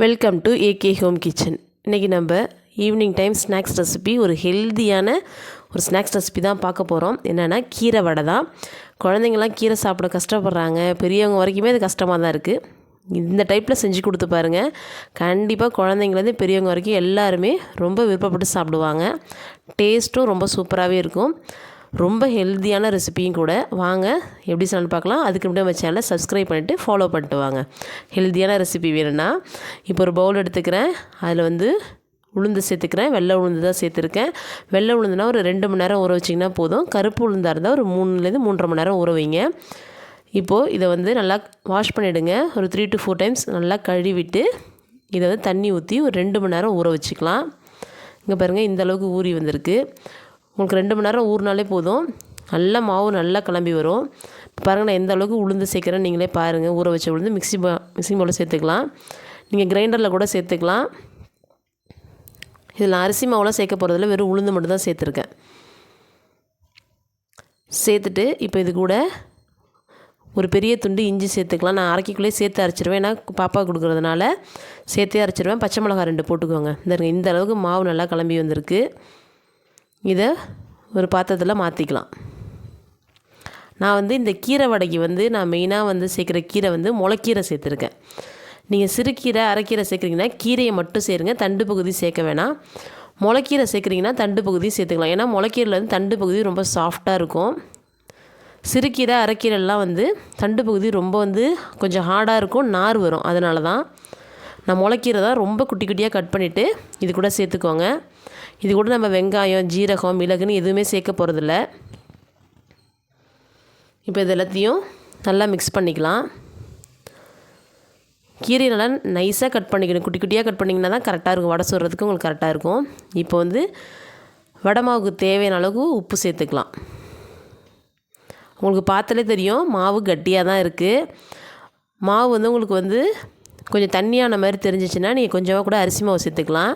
Welcome to AK home kitchen இன்றைக்கி நம்ம evening time snacks recipe ஒரு ஹெல்த்தியான ஒரு ஸ்நாக்ஸ் ரெசிபி தான் பார்க்க போகிறோம் என்னென்னா கீரை வடை தான். குழந்தைங்களாம் கீரை சாப்பிட கஷ்டப்படுறாங்க. பெரியவங்க வரைக்குமே அது கஷ்டமாக தான் இருக்குது இந்த டைப்பில் செஞ்சு கொடுத்து பாருங்கள் கண்டிப்பாக குழந்தைங்கலேருந்து பெரியவங்க வரைக்கும் எல்லாருமே ரொம்ப விருப்பப்பட்டு சாப்பிடுவாங்க. டேஸ்ட்டும் ரொம்ப சூப்பராகவே இருக்கும். ரொம்ப ஹெல்த்தியான ரெசிபியும் கூட. வாங்க எப்படி சொல்லணும் பார்க்கலாம். அதுக்கு முன்னாடி நம்ம சேனலை சப்ஸ்கிரைப் பண்ணிவிட்டு ஃபாலோ பண்ணிட்டு வாங்க. ஹெல்த்தியான ரெசிபி வேணும்னா இப்போ ஒரு பவுல் எடுத்துக்கிறேன். அதில் வந்து உளுந்து சேர்த்துக்கிறேன். வெள்ளை உளுந்து தான் சேர்த்துருக்கேன். வெள்ளை உளுந்துனா ஒரு ரெண்டு மணி நேரம் ஊற வச்சிங்கன்னா போதும். கருப்பு உளுந்தாக இருந்தால் ஒரு மூணுலேருந்து மூன்றரை மணி நேரம் ஊற வைங்க. இப்போது இதை வந்து நல்லா வாஷ் பண்ணிவிடுங்க ஒரு த்ரீ டு ஃபோர் டைம்ஸ் நல்லா கழுவிட்டு இதை வந்து தண்ணி ஊற்றி ஒரு ரெண்டு மணி நேரம் ஊற வச்சுக்கலாம். இங்கே பாருங்கள் இந்த அளவுக்கு ஊறி வந்திருக்கு. உங்களுக்கு ரெண்டு மணி நேரம் ஊறினாலே போதும். நல்லா மாவு நல்லா கிளம்பி வரும். இப்போ பாருங்கள் நான் எந்த அளவுக்கு உளுந்து சேர்க்குறேன்னு நீங்களே பாருங்கள் ஊற வச்ச உளுந்து மிக்ஸி பா மிக்ஸி போல் சேர்த்துக்கலாம். நீங்கள் கிரைண்டரில் கூட சேர்த்துக்கலாம். இதில் அரிசி மாவுலாம் சேர்க்க போகிறதில்ல வெறும் உளுந்து மட்டும் தான் சேர்த்துருக்கேன். சேர்த்துட்டு இப்போ இது கூட ஒரு பெரிய துண்டு இஞ்சி சேர்த்துக்கலாம். நான் அரைக்கிக்குள்ளே சேர்த்து அரைச்சிருவேன். ஏன்னா பாப்பா கொடுக்குறதுனால சேர்த்தே அரைச்சிருவேன். பச்சை மிளகா ரெண்டு போட்டுக்கோங்க. இந்த இந்த அளவுக்கு மாவு நல்லா கிளம்பி வந்திருக்கு. இதை ஒரு பாத்திரத்தில் மாற்றிக்கலாம் நான் வந்து இந்த கீரை வடைக்கு வந்து நான் மெயினாக வந்து சேர்க்குற கீரை வந்து முளைக்கீரை சேர்த்துருக்கேன். நீங்கள் சிறுகீரை அரைக்கீரை சேர்க்குறீங்கன்னா கீரையை மட்டும் சேருங்க தண்டு பகுதி சேர்க்க வேணாம். முளைக்கீரை சேர்க்குறீங்கன்னா தண்டு பகுதி சேர்த்துக்கலாம். ஏன்னா முளைக்கீரையில் வந்து தண்டு பகுதி ரொம்ப சாஃப்டாக இருக்கும். சிறுகீரை அரைக்கீரைலாம் வந்து தண்டு பகுதி ரொம்ப வந்து கொஞ்சம் ஹார்டாக இருக்கும் நார் வரும். அதனால தான் நான் முளைக்கீரை தான் ரொம்ப குட்டி குட்டியாக கட் பண்ணிவிட்டு இது கூட சேர்த்துக்கோங்க. இது கூட நம்ம வெங்காயம் ஜீரகம் மிளகுன்னு எதுவுமே சேர்க்க போகிறதில்ல இப்போ இது எல்லாத்தையும் நல்லா மிக்ஸ் பண்ணிக்கலாம். கீரை நல்லா நைஸாக கட் பண்ணிக்கணும். குட்டி குட்டியாக கட் பண்ணிங்கன்னா தான் கரெக்டாக இருக்கும். வடை சுடுறதுக்கு உங்களுக்கு கரெக்டாக இருக்கும். இப்போ வந்து வடை மாவுக்கு தேவையான அளவுக்கு உப்பு சேர்த்துக்கலாம். உங்களுக்கு பார்த்தாலே தெரியும் மாவு கட்டியாக தான் இருக்குது மாவு வந்து உங்களுக்கு வந்து கொஞ்சம் தண்ணியான மாதிரி தெரிஞ்சிச்சுன்னா நீங்கள் கொஞ்சமாக கூட அரிசி மாவு சேர்த்துக்கலாம்.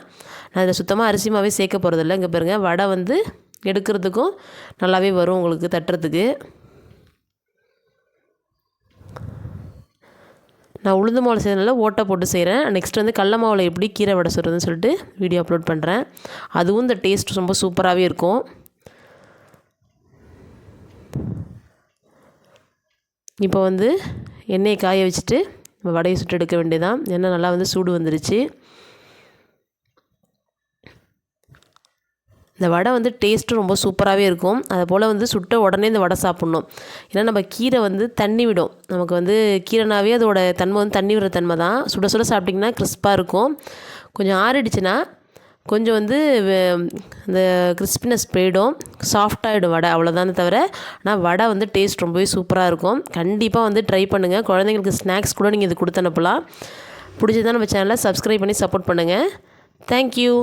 நான் இதில் சுத்தமாக அரிசி மாவே சேர்க்க போகிறதில்ல இங்கே பாருங்கள் வடை வந்து எடுக்கிறதுக்கும் நல்லாவே வரும் உங்களுக்கு தட்டுறதுக்கு. நான் உளுந்து மாவு செய்யறதுனால ஓட்டை போட்டு செய்கிறேன் நெக்ஸ்ட் வந்து கடல மாவில் எப்படி கீரை வடை சொல்கிறதுன்னு சொல்லிட்டு வீடியோ அப்லோட் பண்ணுறேன் அதுவும் இந்த டேஸ்ட் ரொம்ப சூப்பராகவே இருக்கும். இப்போ வந்து எண்ணெயை காய வச்சுட்டு நம்ம வடையை சுட்டு எடுக்க வேண்டியதான் ஏன்னா நல்லா வந்து சூடு வந்துருச்சு. இந்த வடை வந்து டேஸ்ட்டும் ரொம்ப சூப்பராகவே இருக்கும். அதை போல் வந்து சுட்ட உடனே இந்த வடை சாப்பிட்ணும். ஏன்னா நம்ம கீரை வந்து தண்ணி விடும். நமக்கு வந்து கீரைனாவே அதோட தன்மை வந்து தண்ணி விடுற தன்மை தான் சுட சுட சாப்பிட்டிங்கன்னா கிறிஸ்பாக இருக்கும். கொஞ்சம் ஆறிடுச்சுன்னா கொஞ்சம் வந்து இந்த கிறிஸ்பினஸ் போயிடும். சாஃப்டாகிடும் வடை அவ்வளோதானே தவிர ஆனால் வடை வந்து டேஸ்ட் ரொம்பவே சூப்பராக இருக்கும். கண்டிப்பாக வந்து ட்ரை பண்ணுங்கள் குழந்தைங்களுக்கு ஸ்நாக்ஸ் கூட நீங்கள் இது கொடுத்து அனுப்பலாம். பிடிச்சதான் நம்ம சேனலை சப்ஸ்கிரைப் பண்ணி சப்போர்ட் பண்ணுங்கள் தேங்க்யூ